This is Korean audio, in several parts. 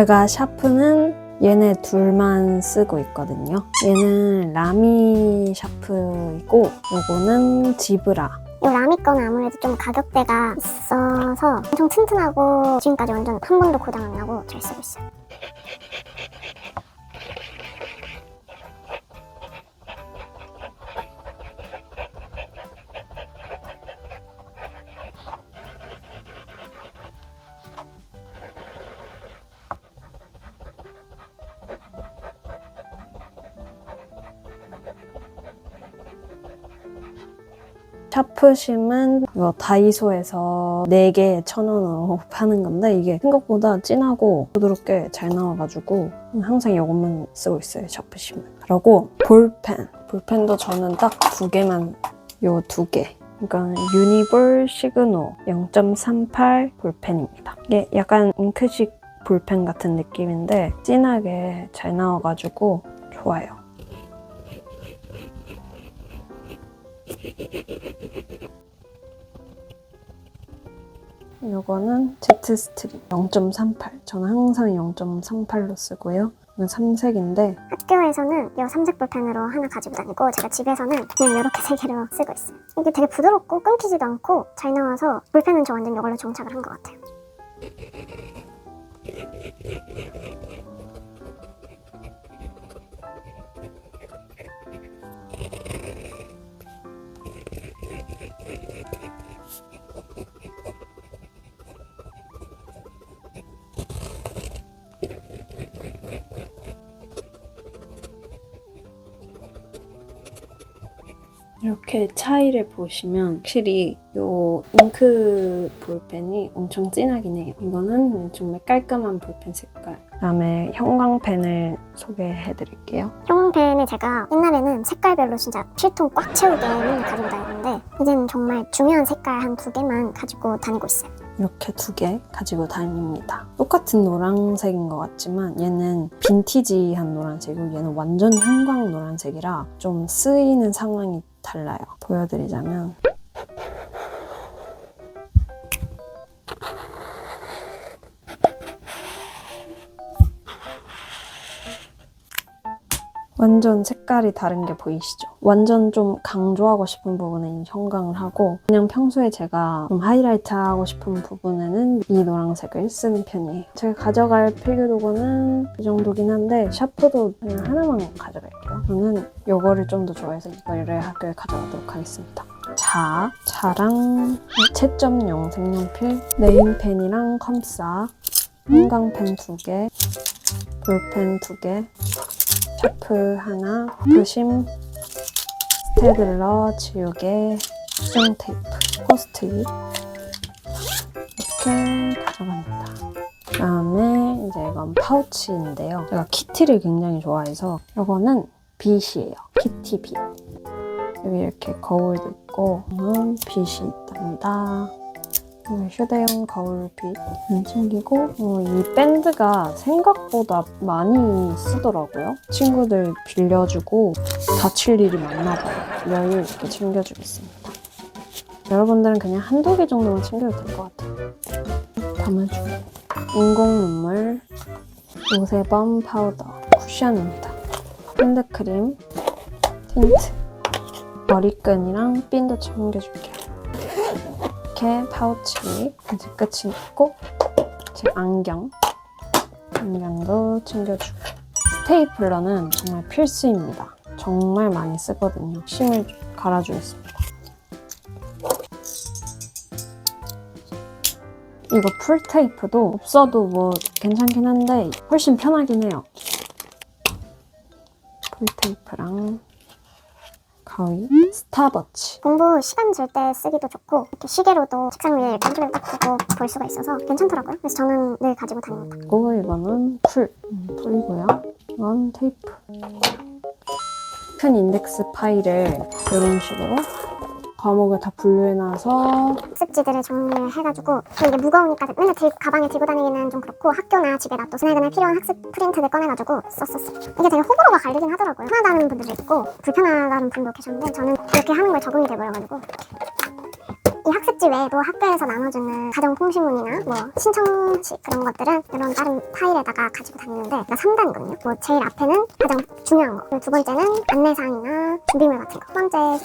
제가 샤프는 얘네 둘만 쓰고 있거든요. 얘는 라미 샤프이고 요거는 지브라. 이 라미 거는 아무래도 좀 가격대가 있어서 엄청 튼튼하고 지금까지 완전 한 번도 고장 안 나고 잘 쓰고 있어요. 샤프심은 이거 다이소에서 4개 1,000원으로 파는 건데 이게 생각보다 진하고 부드럽게 잘 나와가지고 항상 이것만 쓰고 있어요, 샤프심은. 그리고 볼펜. 볼펜도 저는 딱 두 개만, 요 두 개. 그러니까 유니볼 시그노 0.38 볼펜입니다. 이게 약간 잉크식 볼펜 같은 느낌인데 진하게 잘 나와가지고 좋아요. 이거는 Z 스트림 0.38. 저는 항상 0.38로 쓰고요. 이건 삼색인데 학교에서는 이 삼색 볼펜으로 하나 가지고 다니고 제가 집에서는 그냥 이렇게 세 개로 쓰고 있어요. 이게 되게 부드럽고 끊기지도 않고 잘 나와서 볼펜은 저 완전 이걸로 정착을 한 것 같아요. 이렇게 차이를 보시면 확실히 이 잉크 볼펜이 엄청 진하긴 해요. 이거는 정말 깔끔한 볼펜 색깔. 그다음에 형광펜을 소개해 드릴게요. 형광펜을 제가 옛날에는 색깔별로 진짜 필통 꽉 채우게 맨날 가지고 다녔는데 이제는 정말 중요한 색깔 한 두 개만 가지고 다니고 있어요. 이렇게 두 개 가지고 다닙니다. 똑같은 노란색인 것 같지만 얘는 빈티지한 노란색이고 얘는 완전 형광 노란색이라 좀 쓰이는 상황이 달라요. 보여드리자면 완전 색 깔이 다른 게 보이시죠? 완전 좀 강조하고 싶은 부분에는 형광을 하고 그냥 평소에 제가 좀 하이라이트 하고 싶은 부분에는 이 노란색을 쓰는 편이에요. 제가 가져갈 필기 도구는 이 정도긴 한데 샤프도 그냥 하나만 가져갈게요. 저는 이거를 좀 더 좋아해서 이거를 학교에 가져가도록 하겠습니다. 자, 자랑 채점용 색연필, 네임펜이랑 컴싸, 형광펜 두 개, 볼펜 두 개, 샤프 하나, 부심, 스테들러, 지우개, 수정 테이프, 포스트잇 이렇게 가져갑니다. 그다음에 이제 이건 파우치인데요. 제가 키티를 굉장히 좋아해서 이거는 빛이에요. 키티 빛. 여기 이렇게 거울도 있고 이건 빛이 있답니다. 네, 휴대용 거울빛 챙기고 어, 이 밴드가 생각보다 많이 쓰더라고요. 친구들 빌려주고 다칠 일이 많나 봐요. 열 이렇게 챙겨주겠습니다. 여러분들은 그냥 한두 개 정도만 챙겨도 될 것 같아요. 담아주고 인공 눈물 요새밤 파우더 쿠션입니다. 핸드크림 틴트 머리끈이랑 핀도 챙겨줄게요. 이렇게 파우치 이제 끝이 났고 제 안경 안경도 챙겨주고 스테이플러는 정말 필수입니다. 정말 많이 쓰거든요. 심을 갈아주겠습니다. 이거 풀테이프도 없어도 뭐 괜찮긴 한데 훨씬 편하긴 해요. 풀테이프랑 가위, 스타버치 공부 시간 줄 때 쓰기도 좋고 이렇게 시계로도 책상 위에 깜짝이 딱 두고 볼 수가 있어서 괜찮더라고요. 그래서 저는 늘 가지고 다닙니다. 그리고 이거는 풀 음, 풀이고요. 이건 테이프. 큰 인덱스 파일을 이런 식으로 과목을 다 분류해놔서 학습지들을 정리를 해가지고 근데 이게 무거우니까 맨날 들, 가방에 들고 다니기는 좀 그렇고 학교나 집에 놔둬 그날그날 필요한 학습 프린트를 꺼내가지고 썼었어요. 이게 되게 호불호가 갈리긴 하더라고요. 편하다는 분들도 있고 불편하다는 분도 계셨는데 저는 이렇게 하는 걸 적응이 돼버려가지고 이 학습지 외에도 학교에서 나눠주는 가정 통신문이나 뭐 신청지 그런 것들은 이런 다른 파일에다가 가지고 다니는데 그러니까 3단이거든요. 뭐 제일 앞에는 가장 중요한 거, 그리고 두 번째는 안내사항이나 준비물 같은 거, 첫 번째는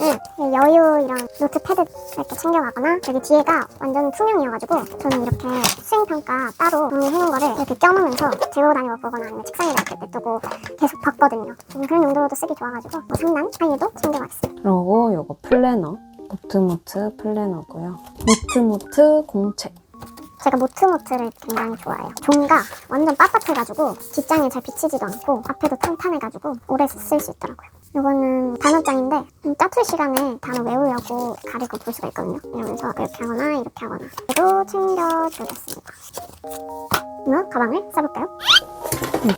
여유 이런 노트패드 이렇게 챙겨가거나 여기 뒤에가 완전 투명이어가지고 저는 이렇게 수행평가 따로 정리해놓은 거를 이렇게 껴놓으면서 들고 다니고 보거나 아니면 책상에 이렇게 냅두고 계속 봤거든요. 음, 그런 용도로도 쓰기 좋아가지고 뭐 3단 파일도 챙겨가겠습니다. 그리고 요거 플래너. 모트모트 플래너고요. 모트모트 공책. 제가 모트모트를 굉장히 좋아해요. 종가 완전 빳빳해가지고 뒷장이 잘 비치지도 않고 앞에도 탄탄해가지고 오래 쓸 수 있더라고요. 이거는 단어장인데 음, 짜투리 시간에 단어 외우려고 가리고 볼 수가 있거든요. 이러면서 이렇게 하거나 이렇게 하거나 이도 챙겨주겠습니다. 그러면 가방을 싸볼까요?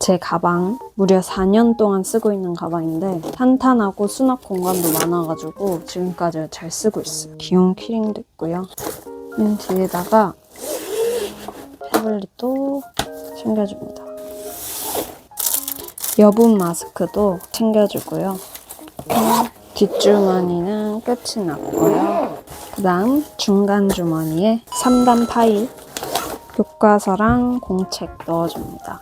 제 가방 무려 4년 동안 쓰고 있는 가방인데 탄탄하고 수납 공간도 많아가지고 지금까지 잘 쓰고 있어요. 귀여운 키링도 있고요. 이 뒤에다가 태블릿도 챙겨줍니다. 여분 마스크도 챙겨주고요. 음, 뒷주머니는 끝이 났고요. 그 다음 중간 주머니에 3단 파일 교과서랑 공책 넣어줍니다.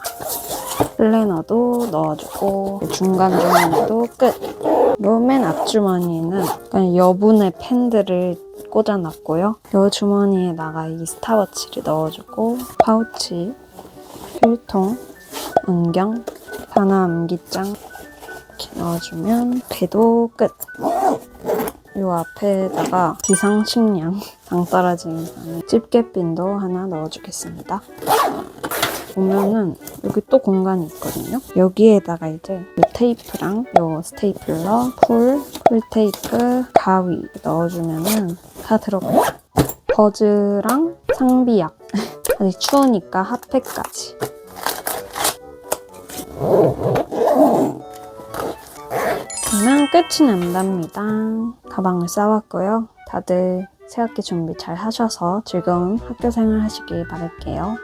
플래너도 넣어주고 중간 주머니도 끝. 요맨 앞주머니는 그냥 여분의 펜들을 꽂아놨고요. 요 주머니에다가 이 스타워치를 넣어주고 파우치, 필통, 안경, 단어 암기장 이렇게 넣어주면 배도 끝. 요 앞에다가 비상식량 당 떨어지는 집게핀도 하나 넣어주겠습니다. 보면은 여기 또 공간이 있거든요. 여기에다가 이제 요 테이프랑 요 스테이플러, 풀, 풀 테이프, 가위 넣어주면은 다 들어가요. 버즈랑 상비약. 아직 추우니까 핫팩까지. 그러면 끝이 난답니다. 가방을 싸왔고요. 다들 새학기 준비 잘 하셔서 즐거운 학교 생활 하시길 바랄게요.